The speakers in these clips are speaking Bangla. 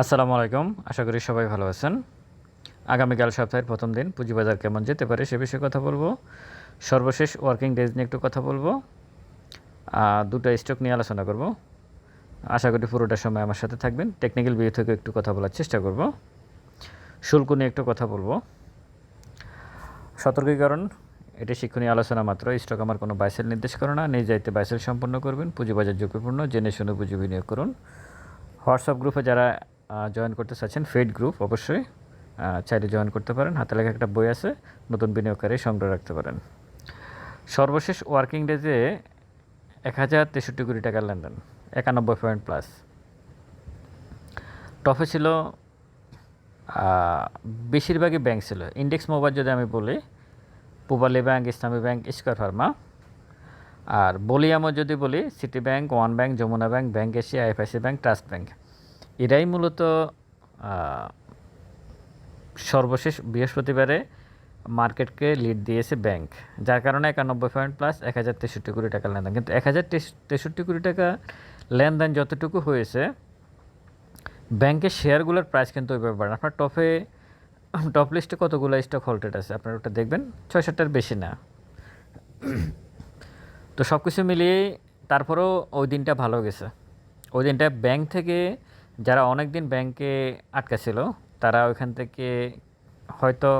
আসসালামু আলাইকুম। আশা করি সবাই ভালো আছেন। আগামীকাল সপ্তাহের প্রথম দিন পুঁজিবাজার কেমন যেতে পারে সে বিষয়ে কথা বলব। সর্বশেষ ওয়ার্কিং ডেজ নিয়ে একটু কথা বলব। দুটো স্টক নিয়ে আলোচনা করব। আশা করি পুরোটা সময় আমার সাথে থাকবেন। টেকনিক্যাল ভিউ থেকে একটু কথা বলার চেষ্টা করব। শুল্ক নিয়ে একটু কথা বলব। সতর্কীকরণ, এটি শিক্ষণীয় আলোচনা মাত্র। স্টক আমার কোনো বাইসেল নির্দেশ করে না। নিজ দায়িত্বে বাইসেল সম্পন্ন করবেন। পুঁজিবাজার ঝুঁকিপূর্ণ, জেনে শুনে পুঁজি বিনিয়োগ করুন। হোয়াটসঅ্যাপ গ্রুপে যারা জয়েন করতে চাচ্ছেন ফেড গ্রুপ অবশ্যই। চাইলে জয়েন করতে পারেন। হাতে লেখা একটা বই আছে, নতুন বিনিয়োগকারী সংগ্রহ রাখতে পারেন। সর্বশেষ ওয়ার্কিং ডেজে এক হাজার তেষট্টি কোটি টাকার লেনদেন, একানব্বই পয়েন্ট প্লাস টপে ছিল বেশিরভাগই ব্যাংক ছিল। ইন্ডেক্স মোবাইল যদি আমি বলি Pubali Bank Islami Bank Square Pharma আর বলিয়ামও যদি বলি City Bank One Bank Jamuna Bank Bank Asia IFIC Bank Trust Bank এরাই মূলত সর্বশেষ বৃহস্পতিবারে মার্কেটকে লিড দিয়েছে ব্যাংক যার কারণে একানব্বই পয়েন্ট প্লাস এক হাজার তেষট্টি কোটি টাকা লেনদেন। কিন্তু এক হাজার তেষট্টি কোটি টাকা লেনদেন যতটুকু হয়েছে ব্যাংকের শেয়ারগুলোর প্রাইস কিন্তু ওইভাবে বাড়ে আপনার টপে টপ লিস্টে কতগুলো স্টক হোল্ডেড আছে? আপনারা ওটা দেখবেন ছয় সাতটার বেশি না। তো সব কিছু মিলিয়ে তারপরেও ওই দিনটা ভালো গেছে। ওই দিনটা ব্যাংক থেকে যারা অনেক দিন ব্যাংকে আটকা ছিল, তারা ওইখান থেকে হয়তো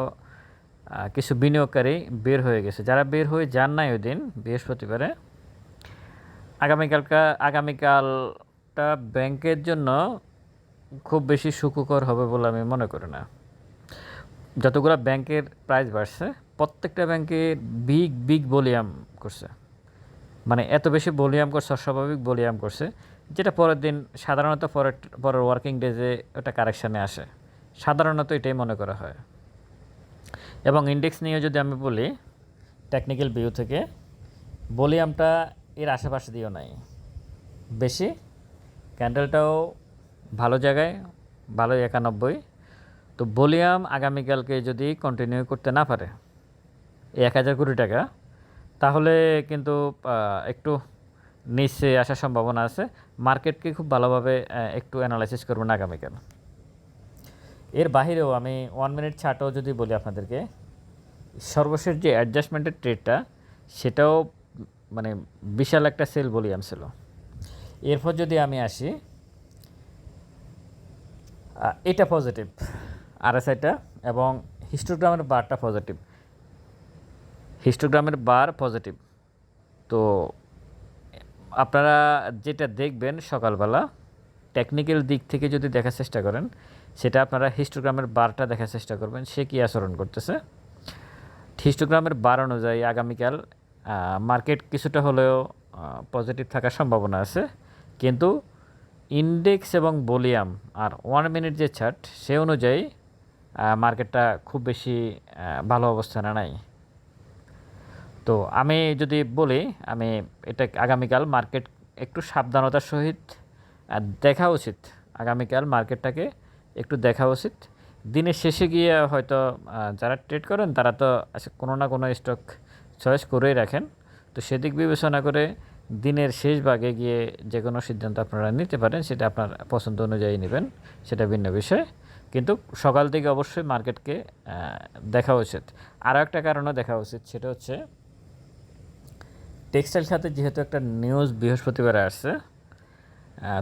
কিছু বিনিয়োগকারী বের হয়ে গেছে। যারা বের হয়ে যান নাই ওই দিন, বৃহস্পতিবারে, আগামীকালকা, আগামীকালটা ব্যাংকের জন্য খুব বেশি সুখকর হবে বলে আমি মনে করি না। যতগুলো ব্যাংকের প্রাইস বাড়ছে, প্রত্যেকটা ব্যাংকে বিগ বিগ ভলিউম করছে। মানে এত বেশি ভলিউম করছে, অস্বাভাবিক ভলিউম করছে যেটা পরের দিন, সাধারণত পরের পরের ওয়ার্কিং ডেজে ওটা কারেকশানে আসে। সাধারণত এটাই মনে করা হয়। এবং ইন্ডেক্স নিয়ে যদি আমি বলি টেকনিক্যাল ভিউ থেকে ভলিউমটা এর আশেপাশে দিয়েও নাই। বেশি ক্যান্ডেলটাও ভালো জায়গায় ভালো একানব্বই। তো ভলিউম আগামীকালকে যদি কন্টিনিউ করতে না পারে এক হাজার কোটি টাকা, তাহলে কিন্তু একটু নিচে আসার সম্ভাবনা আছে। মার্কেটকে খুব ভালোভাবে একটু অ্যানালাইসিস করবেন আগামীকাল এর বাহিরেও আমি ওয়ান মিনিট ছাটও যদি বলি আপনাদেরকে, সর্বশেষ যে অ্যাডজাস্টমেন্টের ট্রেডটা সেটাও মানে বিশাল একটা সেল ভলিউম ছিল। এরপর যদি আমি আসি এটা পজিটিভ আরএসআইটা এবং হিস্টোগ্রামের বারটা পজিটিভ হিস্টোগ্রামের বার পজিটিভ তো আপনারা যেটা দেখবেন সকালবেলা টেকনিক্যাল দিক থেকে যদি দেখার চেষ্টা করেন, সেটা আপনারা হিস্টোগ্রামের বারটা দেখার চেষ্টা করবেন, সে কী আচরণ করতেছে। হিস্টোগ্রামের বার অনুযায়ী আগামীকাল মার্কেট কিছুটা হলেও পজিটিভ থাকার সম্ভাবনা আছে। কিন্তু ইন্ডেক্স এবং ভলিউম আর ওয়ান মিনিট যে চার্ট সে অনুযায়ী মার্কেটটা খুব বেশি ভালো অবস্থানে নাই। তো আমি যদি বলি, আমি এটা আগামীকাল মার্কেট একটু সাবধানতার সহিত দেখা উচিত। আগামীকাল মার্কেটটাকে একটু দেখা উচিত। দিনের শেষে গিয়ে হয়তো যারা ট্রেড করেন, তারা তো কোনো না কোনো স্টক চয়েস করেই রাখেন। তো সেদিক বিবেচনা করে দিনের শেষ ভাগে গিয়ে যে কোনো সিদ্ধান্ত আপনারা নিতে পারেন, সেটা আপনার পছন্দ অনুযায়ী নেবেন, সেটা ভিন্ন বিষয়। কিন্তু সকাল থেকে অবশ্যই মার্কেটকে দেখা উচিত। আরও একটা কারণও দেখা উচিত, সেটা হচ্ছে টেক্সটাইল খাতে যেহেতু একটা নিউজ বৃহস্পতিবারে আসছে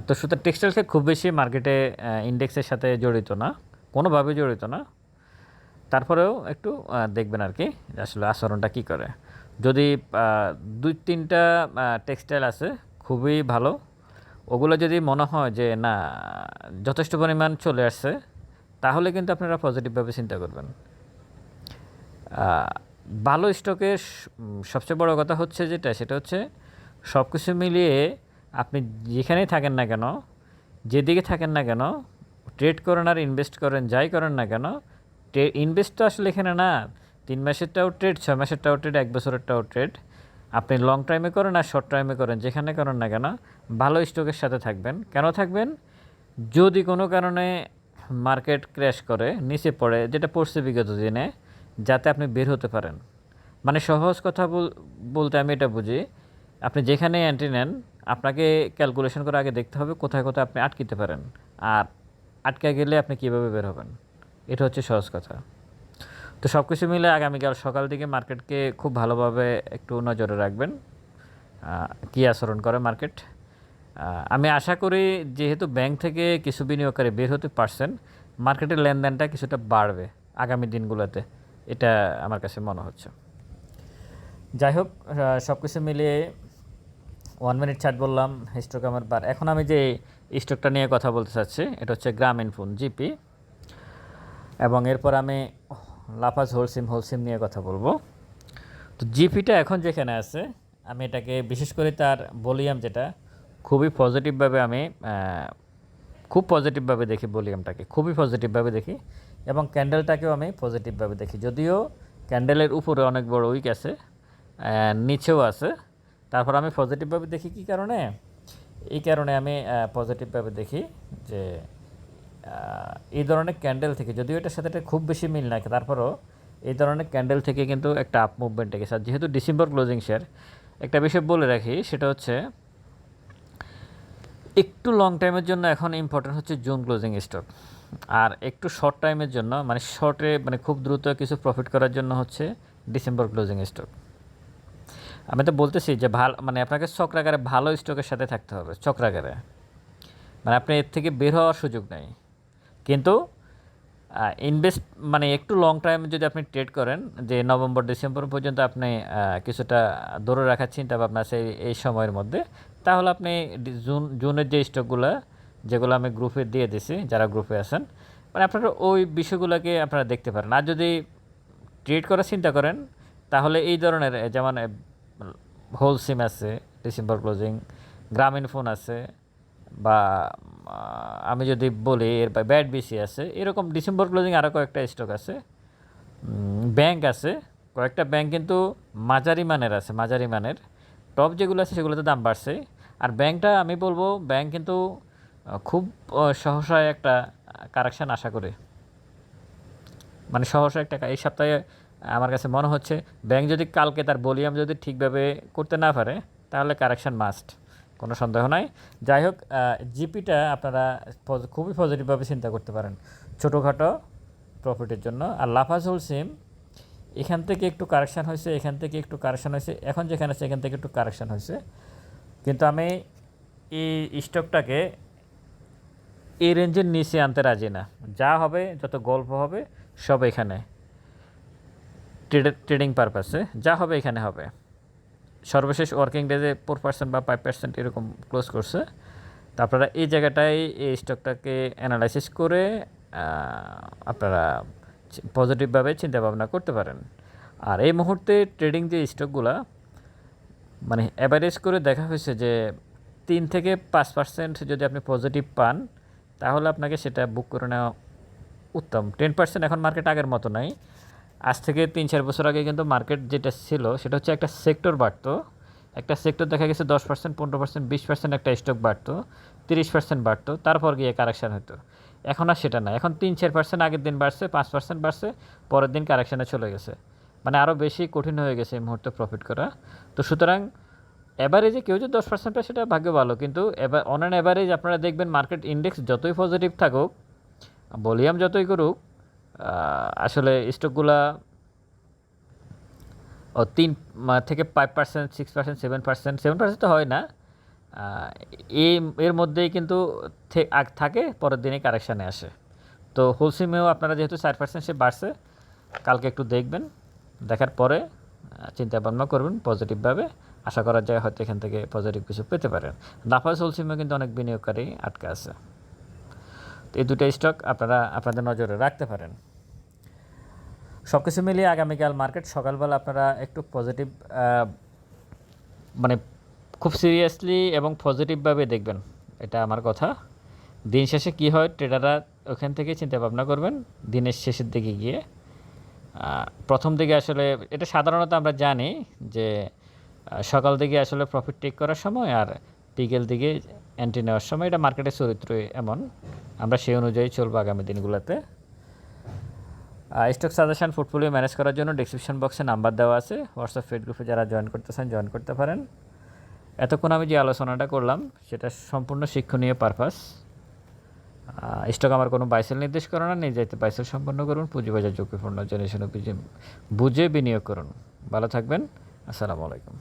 তো সুতরাং টেক্সটাইল খাত খুব বেশি মার্কেটে ইন্ডেক্সের সাথে জড়িত না কোনোভাবে জড়িত না। তারপরেও একটু দেখবেন আর কি, আসলে আচরণটা কী করে। যদি দুই তিনটা টেক্সটাইল আছে, খুবই ভালো। ওগুলো যদি মনে হয় যে না, যথেষ্ট পরিমাণ চলে আসছে, তাহলে কিন্তু আপনারা পজিটিভভাবে চিন্তা করবেন। ভালো স্টকের সবচেয়ে বড় কথা হচ্ছে যেটা, সেটা হচ্ছে সব কিছু মিলিয়ে আপনি যেখানেই থাকেন না কেন, যেদিকে থাকেন না কেন ট্রেড করেন আর ইনভেস্ট করেন, যাই করেন না কেন ইনভেস্ট তো আসলে এখানে না, তিন মাসেরটাও ট্রেড ছয় মাসেরটাও ট্রেড এক বছরেরটাও ট্রেড আপনি লং টাইমে করেন আর শর্ট টাইমে করেন, যেখানে করেন না কেন, ভালো স্টকের সাথে থাকবেন। কেন থাকবেন? যদি কোনো কারণে মার্কেট ক্র্যাশ করে, নিচে পড়ে, যেটা পড়ছে বিগত দিনে যাতে আপনি বের হতে পারেন। মানে সহজ কথা বল- বলতে আমি এটা বুঝি, আপনি যেখানে এন্ট্রি নেন, আপনাকে ক্যালকুলেশন করে আগে দেখতে হবে কোথায় কোথায় আপনি আটকিতে পারেন। আর আটকে গেলে আপনি কীভাবে বের হবেন? এটা হচ্ছে সহজ কথা। তো সব কিছু মিলে আগামীকাল সকাল দিকে মার্কেটকে খুব ভালোভাবে একটু নজরে রাখবেন। কী আচরণ করে মার্কেট? আমি আশা করি যেহেতু ব্যাংক থেকে কিছু বিনিয়োগকারী বের হতে পারছেন, মার্কেটের লেনদেনটা কিছুটা বাড়বে আগামী দিনগুলোতে। এটা আমার কাছে মনে হচ্ছে। যাই হোক সব কিছু মিলিয়ে ওয়ান মিনিট ছাড় বললাম স্টক আমার বার এখন আমি যে স্টকটা নিয়ে কথা বলতে চাচ্ছি, এটা হচ্ছে গ্রামীণ ফোন জিপি এবং এরপর আমি লাফাজ হোলসিম হোলসিম নিয়ে কথা বলব। তো জিপিটা এখন যেখানে আছে, আমি এটাকে বিশেষ করে তার ভলিউম যেটা, খুবই পজিটিভভাবে আমি খুব পজিটিভভাবে দেখি ভলিউমটাকে খুবই পজিটিভভাবে দেখি। এবং ক্যান্ডেলটাকেও আমি পজিটিভভাবে দেখি। যদিও ক্যান্ডেলের উপরে অনেক বড় উইক আছে নিচেও আছে। তারপর আমি পজিটিভভাবে দেখি কী কারণে? এই কারণে আমি পজিটিভভাবে দেখি যে এই ধরনের ক্যান্ডেল থেকে, যদিও এটার সাথে খুব বেশি মিল না তারপরও এই ধরনের ক্যান্ডেল থেকে কিন্তু একটা আপ মুভমেন্ট গেছে আর যেহেতু ডিসেম্বর ক্লোজিং শেয়ার একটা বিষয় বলে রাখি, সেটা হচ্ছে একটু লং টাইমের জন্য এখন ইম্পর্টেন্ট হচ্ছে জুন ক্লোজিং স্টক আর একটু শর্ট টাইমের জন্য মানে শর্টে মানে খুব দ্রুত কিছু প্রফিট করার জন্য হচ্ছে ডিসেম্বর ক্লোজিং স্টক আমি তো বলতেছি যে ভালো মানে আপনাকে চক্রাগারে ভালো স্টকের সাথে থাকতে হবে, চক্রাগারে। মানে আপনি এর থেকে বের হওয়ার সুযোগ নেই। কিন্তু ইনভেস্ট মানে একটু লং টাইম যদি আপনি ট্রেড করেন, যে নভেম্বর, ডিসেম্বর পর্যন্ত আপনি কিছুটা ধরে রাখার চিন্তা ভাবনা এই- এই সময়ের মধ্যে, তাহলে আপনি জুন, জুনের যে স্টকগুলো যেগুলো আমি গ্রুপে দিয়ে দিছি, যারা গ্রুপে আছেন। মানে আপনারা ওই বিষয়গুলোকে আপনারা দেখতে পারেন। আর যদি ট্রেড করার চিন্তা করেন, তাহলে এই ধরনের যেমন হোল সিম আছে ডিসেম্বর ক্লোজিং গ্রামীণ ফোন আছে, বা আমি যদি বলি, এর ব্যাড বিসি আছে, এরকম ডিসেম্বর ক্লোজিং আরও কয়েকটা স্টক আছে। ব্যাংক আছে, কয়েকটা ব্যাংক কিন্তু মাঝারি মানের আছে, মাঝারি মানের। টপ যেগুলো আছে, সেগুলোতে দাম বাড়ছে। আর ব্যাংকটা আমি বলব ব্যাংক কিন্তু খুব সহসায় একটা কারেকশান আশা করে। মানে সহসা একটা, এই সপ্তাহে আমার কাছে মনে হচ্ছে ব্যাংক যদি কালকে তার ভলিউম যদি ঠিকভাবে করতে না পারে, তাহলে কারেকশন মাস্ট কোনো সন্দেহ নাই। যাই হোক জিপিটা আপনারা খুবই পজিটিভভাবে চিন্তা করতে পারেন। ছোটোখাটো প্রফিটের জন্য। আর লাফাজুল সিম এখান থেকে একটু কারেকশান হয়েছে, এখান থেকে একটু কারেকশান হয়েছে, এখন যেখানে আছে, এখান থেকে একটু কারেকশান হয়েছে। কিন্তু আমি এই স্টকটাকে এই রেঞ্জের নিচে আনতে রাজি না। যা হবে, যত গল্প হবে, সব এখানে। ট্রেডিং পারপাসে যা হবে, এখানে হবে। সর্বশেষ ওয়ার্কিং ডেজে ফোর পার্সেন্ট বা ফাইভ পার্সেন্ট এরকম ক্লোজ করছে। তো আপনারা এই জায়গাটায় এই স্টকটাকে অ্যানালাইসিস করে আপনারা পজিটিভভাবে চিন্তা ভাবনা করতে পারেন। আর এই মুহূর্তে ট্রেডিং যে স্টকগুলা মানে অ্যাভারেজ করে দেখা হয়েছে যে তিন থেকে পাঁচ পার্সেন্ট যদি আপনি পজিটিভ পান তাহলে আপনাকে সেটা বুক করে নেওয়া উত্তম। টেন পার্সেন্ট এখন মার্কেট আগের মতো নাই। আজ থেকে তিন চার বছর আগে কিন্তু মার্কেট যেটা ছিল, সেটা হচ্ছে একটা সেক্টর বাড়তো। একটা সেক্টর দেখা গেছে দশ পার্সেন্ট পনেরো পার্সেন্ট বিশ পার্সেন্ট একটা স্টক বাড়তো, তিরিশ পার্সেন্ট বাড়তো, তারপর গিয়ে কারেকশান হতো এখন আর সেটা না এখন তিন চার পার্সেন্ট আগের দিন বাড়ছে, পাঁচ পার্সেন্ট বাড়ছে, পরের দিন কারেকশানে চলে গেছে। মানে আরও বেশি কঠিন হয়ে গেছে এই মুহূর্তে প্রফিট করা। তো সুতরাং অ্যাভারেজে কেউ যদি দশ পার্সেন্ট পায়, সেটা ভাগ্য ভালো। কিন্তু এবার অন অ্যান অ্যাভারেজ আপনারা দেখবেন মার্কেট ইন্ডেক্স যতই পজিটিভ থাকুক ভলিউম যতই করুক আসলে স্টকগুলা ও তিন থেকে five percent six percent seven percent seven percent তো হয় না। এই, এর মধ্যেই কিন্তু আগ- থাকে, পরের দিনে কারেকশানে আসে। তো হোলসিমেও আপনারা যেহেতু চার পার্সেন্ট সে বাড়ছে, কালকে একটু দেখবেন, দেখার পরে চিন্তা ভাবনা করবেন পজিটিভভাবে আশা করা যায় হয়তো এখান থেকে পজিটিভ কিছু পেতে পারেন। নাফাজ হোলসিমেও কিন্তু অনেক বিনিয়োগকারী আটকে আছে। তো এই দুটো স্টক আপনারা আপনাদের নজরে রাখতে পারেন। সব কিছু মিলিয়ে আগামীকাল মার্কেট সকালবেলা আপনারা একটু পজিটিভ মানে খুব সিরিয়াসলি এবং পজিটিভভাবে দেখবেন। এটা আমার কথা। দিন শেষে কি হয় ট্রেডাররা ওখান থেকে চিন্তা ভাবনা করবেন। দিনের শেষের দিকে গিয়ে প্রথম দিকে আসলে, এটা সাধারণত আমরা জানি যে সকাল দিকে আসলে প্রফিট টেক করার সময় আর বিকেল দিকে এন্ট্রি নেওয়ার সময় এটা মার্কেটের চরিত্র এমন। আমরা সেই অনুযায়ী চলবো আগামী দিনগুলোতে। স্টক সাজেশন পোর্টফোলিও ম্যানেজ করার জন্য ডিসক্রিপশন বক্সে নাম্বার দেওয়া আছে। হোয়াটসঅ্যাপ ফেড গ্রুপে যারা জয়েন করতেছেন জয়েন করতে পারেন। এতক্ষণ আমি যে আলোচনাটা করলাম, সেটা সম্পূর্ণ শিক্ষণীয় পারপাস স্টক আমার কোনো বাইসেল নির্দেশ করে না নিয়ে যাইতে বাইসেল সম্পন্ন করুন পুঁজিবাজার ঝুঁকিপূর্ণ জেনে শুনে বুঝে বুঝে বিনিয়োগ করুন। ভালো থাকবেন, আসসালামু আলাইকুম।